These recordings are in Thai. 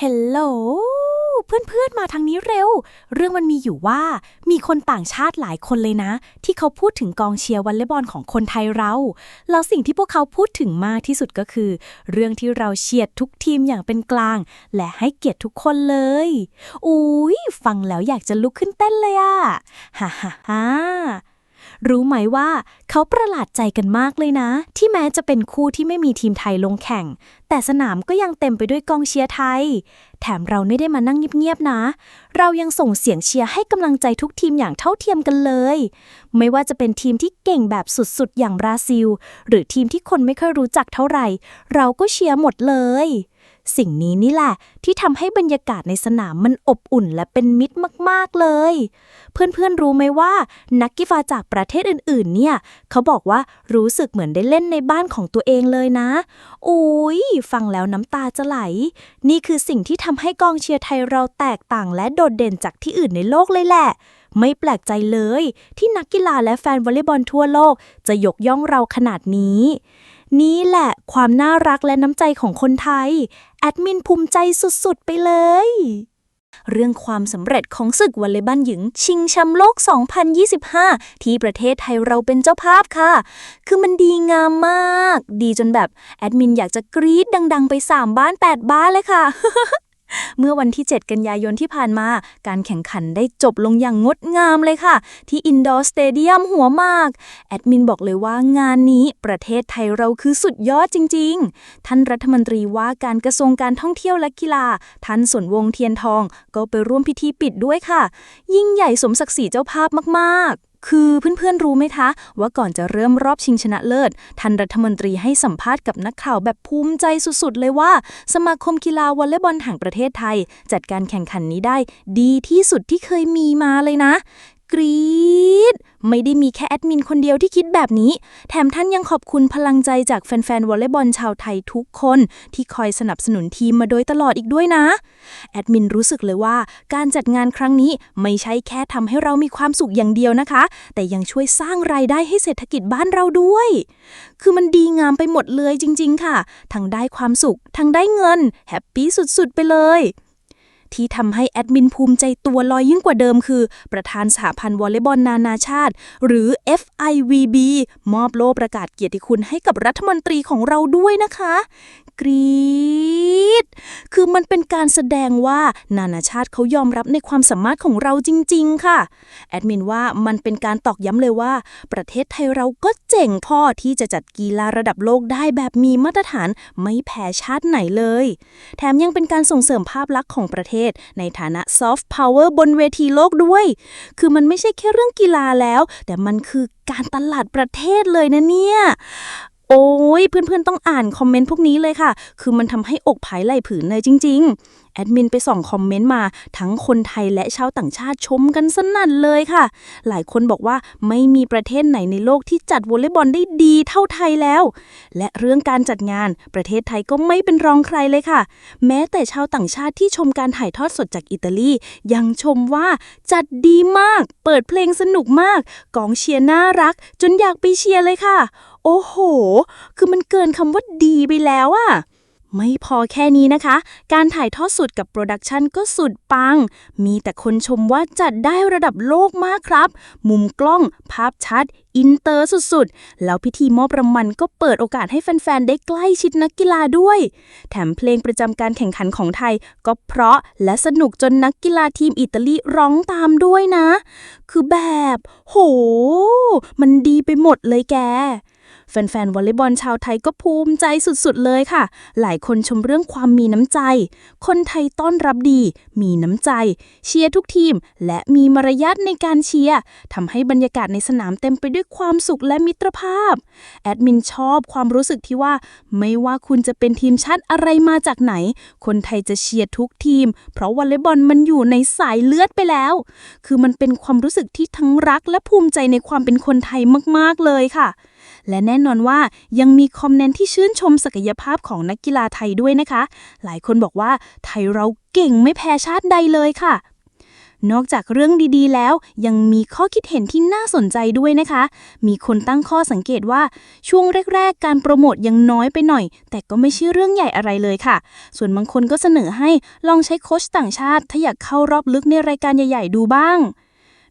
เฮลโหลเพื่อนๆมาทางนี้เร็ว เรื่องมันมีอยู่ว่ามีคนต่างชาติหลายคนเลยนะ ที่เขาพูดถึงกองเชียร์วอลเลย์บอลของคนไทยเรา แล้วสิ่งที่พวกเขาพูดถึงมากที่สุดก็คือ เรื่องที่เราเชียร์ทุกทีมอย่างเป็นกลาง และให้เกียรติทุกคนเลยอุ้ยฟังแล้วอยากจะลุกขึ้นเต้นเลยอะฮ่าฮ่าฮ่า รู้ไหมว่าเขาประหลาดใจกันมากเลยนะ ที่แม้จะเป็นคู่ที่ไม่มีทีมไทยลงแข่ง แต่สนามก็ยังเต็มไปด้วยกองเชียร์ไทย แถมเราไม่ได้มานั่งเงียบๆนะ เรายังส่งเสียงเชียร์ให้กำลังใจทุกทีมอย่างเท่าเทียมกันเลย ไม่ว่าจะเป็นทีมที่เก่งแบบสุดๆอย่างบราซิล หรือทีมที่คนไม่ค่อยรู้จักเท่าไหร่ เราก็เชียร์หมดเลย สิ่งนี้นี่แหละที่ทำให้บรรยากาศในสนามมันอบอุ่นและเป็นมิตรมากๆเลย เพื่อนๆรู้ไหมว่า นักกีฬาจากประเทศอื่นๆ เนี่ย เขาบอกว่ารู้สึกเหมือนได้เล่นในบ้านของตัวเองเลยนะอุ้ยฟังแล้วน้ำตาจะไหล นี่คือสิ่งที่ทำให้กองเชียร์ไทยเราแตกต่างและโดดเด่นจากที่อื่นในโลกเลยแหละไม่แปลกใจเลย ที่นักกีฬาและแฟนวอลเลย์บอลทั่วโลก จะยกย่องเราขนาดนี้ นี่แหละความน่ารักและน้ำใจของคนไทย แอดมินภูมิใจสุดๆ ไปเลย เรื่องความสำเร็จของศึกวอลเลย์บอลหญิง ชิงแชมป์โลก 2025 ที่ประเทศไทยเราเป็นเจ้าภาพค่ะ คือมันดีงามมาก ดีจนแบบ แอดมินอยากจะกรี๊ดดัง ๆ ไป 3 บ้าน 8 บ้านเลยค่ะ เมื่อวันที่ 7 กันยายนที่ผ่านมา การแข่งขันได้จบลงอย่างงดงามเลยค่ะ ที่อินดอร์สเตเดียมหัวมาก แอดมินบอกเลยว่างานนี้ประเทศไทยเราคือสุดยอดจริง ๆ ท่านรัฐมนตรีว่าการกระทรวงการท่องเที่ยวและกีฬา ท่านสนวงเทียนทอง ก็ไปร่วมพิธีปิดด้วยค่ะ ยิ่งใหญ่สมศักดิ์ศรีเจ้าภาพมากๆ คือเพื่อนๆรู้ไหมคะ ว่าก่อนจะเริ่มรอบชิงชนะเลิศท่านรัฐมนตรีให้สัมภาษณ์กับนักข่าวแบบภูมิใจสุดๆ เลยว่า สมาคมกีฬาวอลเลย์บอลแห่งประเทศไทย จัดการแข่งขันนี้ได้ดีที่สุดที่เคยมีมาเลยนะ กรี๊ด ไม่ได้มีแค่แอดมินคนเดียวที่คิดแบบนี้ แถมท่านยังขอบคุณพลังใจจากแฟนๆวอลเลย์บอลชาวไทยทุกคน ที่คอยสนับสนุนทีมมาโดยตลอดอีกด้วยนะ แอดมินรู้สึกเลยว่าการจัดงานครั้งนี้ไม่ใช่แค่ทำให้เรามีความสุขอย่างเดียวนะคะ แต่ยังช่วยสร้างรายได้ให้เศรษฐกิจบ้านเราด้วย คือมันดีงามไปหมดเลยจริง ๆ ค่ะ ทั้งได้ความสุข ทั้งได้เงิน แฮปปี้สุดๆ ไปเลย ที่ทำให้แอดมินภูมิใจตัวลอยยิ่งกว่าเดิมคือ ประธานสหพันธ์วอลเลย์บอลนานาชาติ หรือ FIVB มอบโล่ประกาศเกียรติคุณให้กับรัฐมนตรีของเราด้วยนะคะ กรี๊ด คือมันเป็นการแสดงว่านานาชาติเขายอมรับในความสามารถของเราจริง ๆ ค่ะ แอดมินว่ามันเป็นการตอกย้ำเลยว่า ประเทศไทยเราก็เจ๋งพอที่จะจัดกีฬาระดับโลกได้แบบมีมาตรฐานไม่แพ้ชาติไหนเลย แถมยังเป็นการส่งเสริมภาพลักษณ์ของประเทศ ในฐานะซอฟต์พาวเวอร์บนเวทีโลกด้วย คือมันไม่ใช่แค่เรื่องกีฬาแล้ว แต่มันคือการตลาดประเทศเลยนะเนี่ย โอ้ยเพื่อนๆต้องอ่านคอมเมนต์พวกนี้เลยค่ะ คือมันทำให้อกผายไหลผืนเลยจริง ๆ แอดมินไปส่องคอมเมนต์มา ทั้งคนไทยและชาวต่างชาติชมกันสนั่นเลยค่ะ หลายคนบอกว่าไม่มีประเทศไหนในโลกที่จัดวอลเลย์บอลได้ดีเท่าไทยแล้ว และเรื่องการจัดงานประเทศไทยก็ไม่เป็นรองใครเลยค่ะ แม้แต่ชาวต่างชาติที่ชมการถ่ายทอดสดจากอิตาลี ยังชมว่าจัดดีมาก เปิดเพลงสนุกมาก กองเชียร์น่ารัก จนอยากไปเชียร์เลยค่ะโอ้โห คือมันเกินคำว่าดีไปแล้วอะไม่พอแค่นี้นะคะ การถ่ายทอดสดกับโปรดักชันก็สุดปัง มีแต่คนชมว่าจัดได้ระดับโลกมากครับ มุมกล้อง ภาพชัด อินเตอร์สุดๆ แล้วพิธีมอบรางวัลก็เปิดโอกาสให้แฟน ๆ ได้ใกล้ชิดนักกีฬาด้วย แถมเพลงประจำการแข่งขันของไทย ก็เพราะและสนุกจนนักกีฬาทีมอิตาลีร้องตามด้วยนะ คือแบบ โห มันดีไปหมดเลยแก แฟนๆวอลเลย์บอลชาวไทยก็ภูมิใจสุดๆเลยค่ะ หลายคนชมเรื่องความมีน้ำใจ คนไทยต้อนรับดี มีน้ำใจ เชียร์ทุกทีม และมีมารยาทในการเชียร์ทำให้บรรยากาศในสนามเต็มไปด้วยความสุขและมิตรภาพ แอดมินชอบความรู้สึกที่ว่า ไม่ว่าคุณจะเป็นทีมชาติอะไรมาจากไหน คนไทยจะเชียร์ทุกทีม เพราะวอลเลย์บอลมันอยู่ในสายเลือดไปแล้ว คือมันเป็นความรู้สึกที่ทั้งรักและภูมิใจในความเป็นคนไทยมาก ๆ เลยค่ะ และแน่นอนว่ายังมีคอมเมนต์ที่ชื่นชมศักยภาพของนักกีฬาไทยด้วยนะคะ หลายคนบอกว่าไทยเราเก่งไม่แพ้ชาติใดเลยค่ะ นอกจากเรื่องดีๆ แล้วยังมีข้อคิดเห็นที่น่าสนใจด้วยนะคะ มีคนตั้งข้อสังเกตว่าช่วงแรก ๆ การโปรโมทยังน้อยไปหน่อย แต่ก็ไม่ใช่เรื่องใหญ่อะไรเลยค่ะ ส่วนบางคนก็เสนอให้ลองใช้โค้ชต่างชาติ ถ้าอยากเข้ารอบลึกในรายการใหญ่ ๆ ดูบ้าง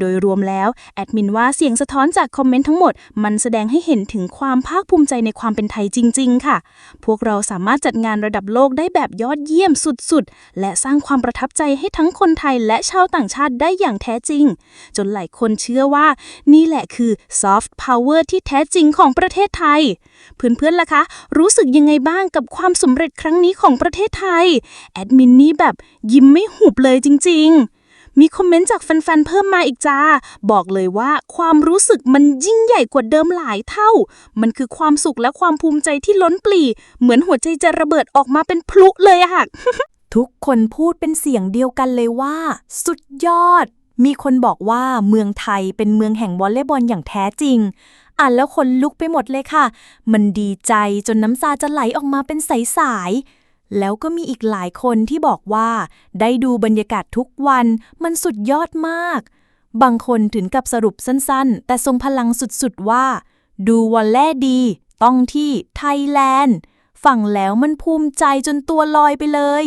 โดยรวมแล้วแอดมินว่าเสียงสะท้อนจากคอมเมนต์ทั้งหมด มันแสดงให้เห็นถึงความภาคภูมิใจในความเป็นไทยจริง ๆ ค่ะ พวกเราสามารถจัดงานระดับโลกได้แบบยอดเยี่ยมสุดๆ และสร้างความประทับใจให้ทั้งคนไทยและชาวต่างชาติได้อย่างแท้จริง จนหลายคนเชื่อว่า นี่แหละคือ soft power ที่แท้จริงของประเทศไทย เพื่อนๆล่ะคะ รู้สึกยังไงบ้างกับความสำเร็จครั้งนี้ของประเทศไทย แอดมินนี่แบบยิ้มไม่หุบเลยจริง ๆ มีคอมเมนต์จากแฟนๆ เพิ่มมาอีกจ้า บอกเลยว่าความรู้สึกมันยิ่งใหญ่กว่าเดิมหลายเท่า มันคือความสุขและความภูมิใจที่ล้นปลีเหมือนหัวใจจะระเบิดออกมาเป็นพลุเลยอะค่ะ ทุกคนพูดเป็นเสียงเดียวกันเลยว่า สุดยอด มีคนบอกว่าเมืองไทยเป็นเมืองแห่งวอลเลย์บอลอย่างแท้จริง อ่านแล้วคนลุกไปหมดเลยค่ะ มันดีใจจนน้ำตาจะไหลออกมาเป็นสายๆ แล้วก็มีอีกหลายคนที่บอกว่า ได้ดูบรรยากาศทุกวันมันสุดยอดมาก บางคนถึงกับสรุปสั้นๆ แต่ทรงพลังสุดๆว่า ดูวอลเล่ดี ต้องที่ไทยแลนด์ฟังแล้วมันภูมิใจจนตัวลอยไปเลย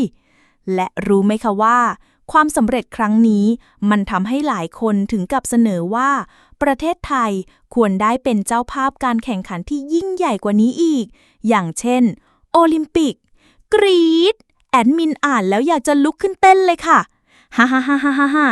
และรู้ไหมคะว่า ความสำเร็จครั้งนี้ มันทำให้หลายคนถึงกับเสนอว่า ประเทศไทยควรได้เป็นเจ้าภาพการแข่งขันที่ยิ่งใหญ่กว่านี้อีก อย่างเช่น โอลิมปิก กรีดแอดมินอ่านแล้วอยากจะลุกขึ้นเต้นเลยค่ะฮ่าฮ่าฮ่าฮ่าฮ่า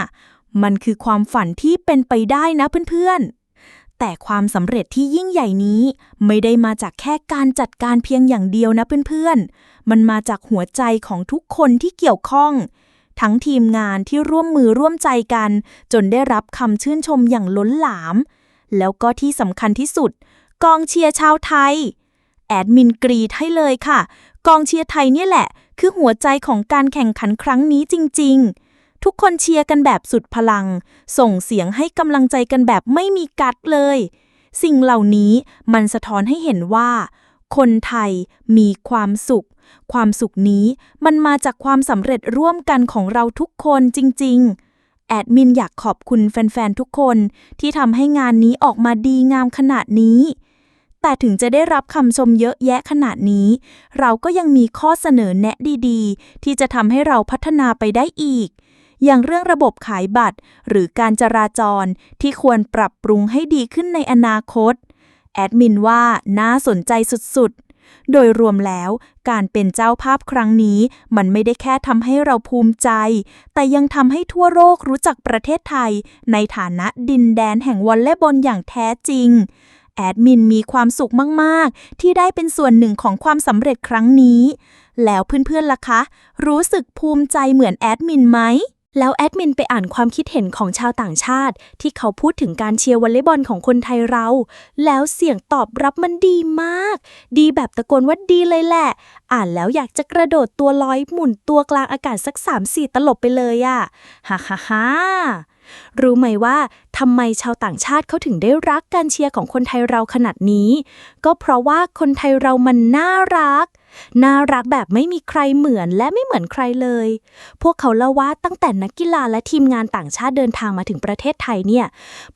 มันคือความฝันที่เป็นไปได้นะเพื่อนๆ แต่ความสำเร็จที่ยิ่งใหญ่นี้ไม่ได้มาจากแค่การจัดการเพียงอย่างเดียวนะเพื่อนๆ มันมาจากหัวใจของทุกคนที่เกี่ยวข้อง ทั้งทีมงานที่ร่วมมือร่วมใจกัน จนได้รับคำชื่นชมอย่างล้นหลาม แล้วก็ที่สำคัญที่สุด กองเชียร์ชาวไทย แอดมินกรีดให้เลยค่ะ กองเชียร์ไทยเนี่ยแหละ คือหัวใจของการแข่งขันครั้งนี้จริง ๆ ทุกคนเชียร์กันแบบสุดพลัง ส่งเสียงให้กำลังใจกันแบบไม่มีกัดเลย สิ่งเหล่านี้มันสะท้อนให้เห็นว่า คนไทยมีความสุข ความสุขนี้มันมาจากความสำเร็จร่วมกันของเราทุกคนจริง ๆแอดมินอยากขอบคุณแฟน ๆ ทุกคนที่ทำให้งานนี้ออกมาดีงามขนาดนี้ แต่ถึงจะได้รับคำชมเยอะแยะขนาดนี้ เราก็ยังมีข้อเสนอแนะดีๆ ที่จะทำให้เราพัฒนาไปได้อีก อย่างเรื่องระบบขายบัตร หรือการจราจรที่ควรปรับปรุงให้ดีขึ้นในอนาคต แอดมินว่าน่าสนใจสุดๆ โดยรวมแล้วการเป็นเจ้าภาพครั้งนี้ มันไม่ได้แค่ทำให้เราภูมิใจ แต่ยังทำให้ทั่วโลกรู้จักประเทศไทย ในฐานะดินแดนแห่งวอลเลย์บอลอย่างแท้จริง แอดมินมีความสุขมาก ๆ ที่ได้เป็นส่วนหนึ่งของความสำเร็จครั้งนี้ แล้วเพื่อน ๆ ล่ะคะ รู้สึกภูมิใจเหมือนแอดมินไหม แล้วแอดมินไปอ่านความคิดเห็นของชาวต่างชาติ ที่เขาพูดถึงการเชียร์วอลเลย์บอลของคนไทยเรา แล้วเสียงตอบรับมันดีมาก ดีแบบตะโกนว่าดีเลยแหละ อ่านแล้วอยากจะกระโดดตัวลอยหมุนตัวกลางอากาศสัก3-4ตลบไปเลยอะฮ่าฮ่าฮ่า รู้ไหมว่าทำไมชาวต่างชาติเขาถึงได้รักการเชียร์ของคนไทยเราขนาดนี้ ก็เพราะว่าคนไทยเรามันน่ารัก น่ารักแบบไม่มีใครเหมือนและไม่เหมือนใครเลย พวกเขาเล่าว่าตั้งแต่นักกีฬาและทีมงานต่างชาติเดินทางมาถึงประเทศไทยเนี่ย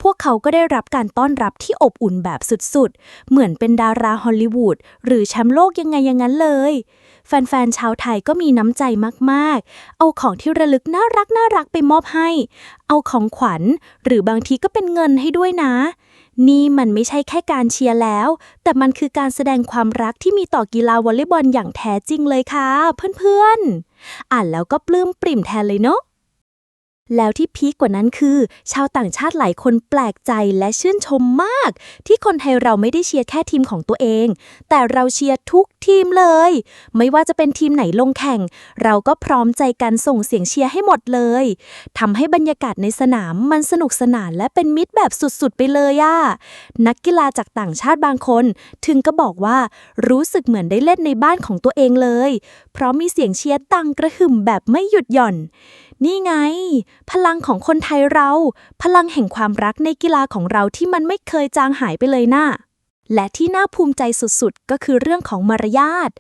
พวกเขาก็ได้รับการต้อนรับที่อบอุ่นแบบสุดๆ เหมือนเป็นดาราฮอลลีวูดหรือแชมป์โลกยังไงอย่างนั้นเลยแฟนๆชาวไทยก็มีน้ำใจมากๆ เอาของที่ระลึกน่ารักน่ารักไปมอบให้ เอาของขวัญ หรือบางทีก็เป็นเงินให้ด้วยนะ นี่มันไม่ใช่แค่การเชียร์แล้ว แต่มันคือการแสดงความรักที่มีต่อกีฬาวอลเลย์บอลอย่างแท้จริงเลยค่ะ เพื่อนๆ อ่านแล้วก็ปลื้มปริ่มแทนเลยเนาะ แล้วที่พีคกว่านั้นคือ ชาวต่างชาติหลายคนแปลกใจและชื่นชมมาก ที่คนไทยเราไม่ได้เชียร์แค่ทีมของตัวเอง แต่เราเชียร์ทุกทีมเลย ไม่ว่าจะเป็นทีมไหนลงแข่ง เราก็พร้อมใจกันส่งเสียงเชียร์ให้หมดเลยทำให้บรรยากาศในสนามมันสนุกสนานและเป็นมิตรแบบสุดๆ ไปเลยอะนักกีฬาจากต่างชาติบางคน ถึงก็บอกว่ารู้สึกเหมือนได้เล่นในบ้านของตัวเองเลย เพราะมีเสียงเชียร์ดังกระหึ่มแบบไม่หยุดหย่อน นี่ไง พลังของคนไทยเรา พลังแห่งความรักในกีฬาของเราที่มันไม่เคยจางหายไปเลยน่ะ และที่น่าภูมิใจสุดๆ ก็คือเรื่องของมารยาท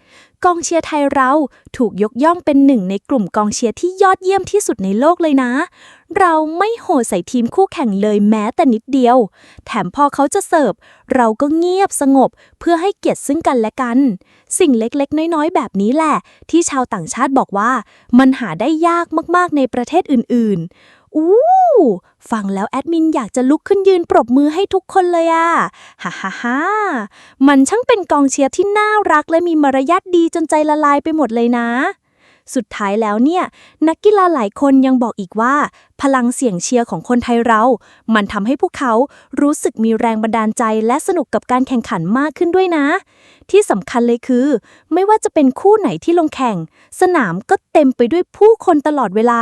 กองเชียร์ไทยเราถูกยกย่องเป็นหนึ่งในกลุ่มกองเชียร์ที่ยอดเยี่ยมที่สุดในโลกเลยนะ เราไม่โหดใส่ทีมคู่แข่งเลยแม้แต่นิดเดียว แถมพอเขาจะเสิร์ฟ เราก็เงียบสงบเพื่อให้เกียรติซึ่งกันและกัน สิ่งเล็กๆ น้อยๆ แบบนี้แหละ ที่ชาวต่างชาติบอกว่า มันหาได้ยากมากๆในประเทศอื่นๆ อู้ ฟังแล้วแอดมินอยากจะลุกขึ้นยืนปรบมือให้ทุกคนเลยอะฮ่าฮ่าฮ่ามันช่างเป็นกองเชียร์ที่น่ารักและมีมารยาทดีจนใจละลายไปหมดเลยนะ สุดท้ายแล้วเนี่ย นักกีฬาหลายคนยังบอกอีกว่า พลังเสียงเชียร์ของคนไทยเรา มันทำให้พวกเขารู้สึกมีแรงบันดาลใจและสนุกกับการแข่งขันมากขึ้นด้วยนะ ที่สำคัญเลยคือ ไม่ว่าจะเป็นคู่ไหนที่ลงแข่ง สนามก็เต็มไปด้วยผู้คนตลอดเวลา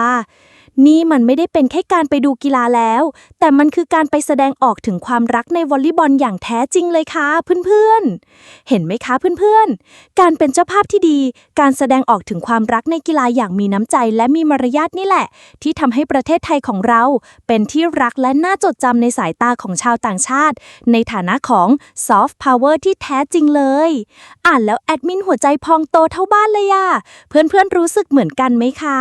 นี่มันไม่ได้เป็นแค่การไปดูกีฬาแล้ว แต่มันคือการไปแสดงออกถึงความรักในวอลเลย์บอลอย่างแท้จริงเลยค่ะเพื่อนๆ เห็นไหมคะเพื่อนๆ การเป็นเจ้าภาพที่ดี การแสดงออกถึงความรักในกีฬาอย่างมีน้ำใจและมีมารยาทนี่แหละ ที่ทำให้ประเทศไทยของเรา เป็นที่รักและน่าจดจำในสายตาของชาวต่างชาติ ในฐานะของซอฟต์พาวเวอร์ที่แท้จริงเลย อ่านแล้วแอดมินหัวใจพองโตเท่าบ้านเลยอะเพื่อนๆรู้สึกเหมือนกันไหมคะ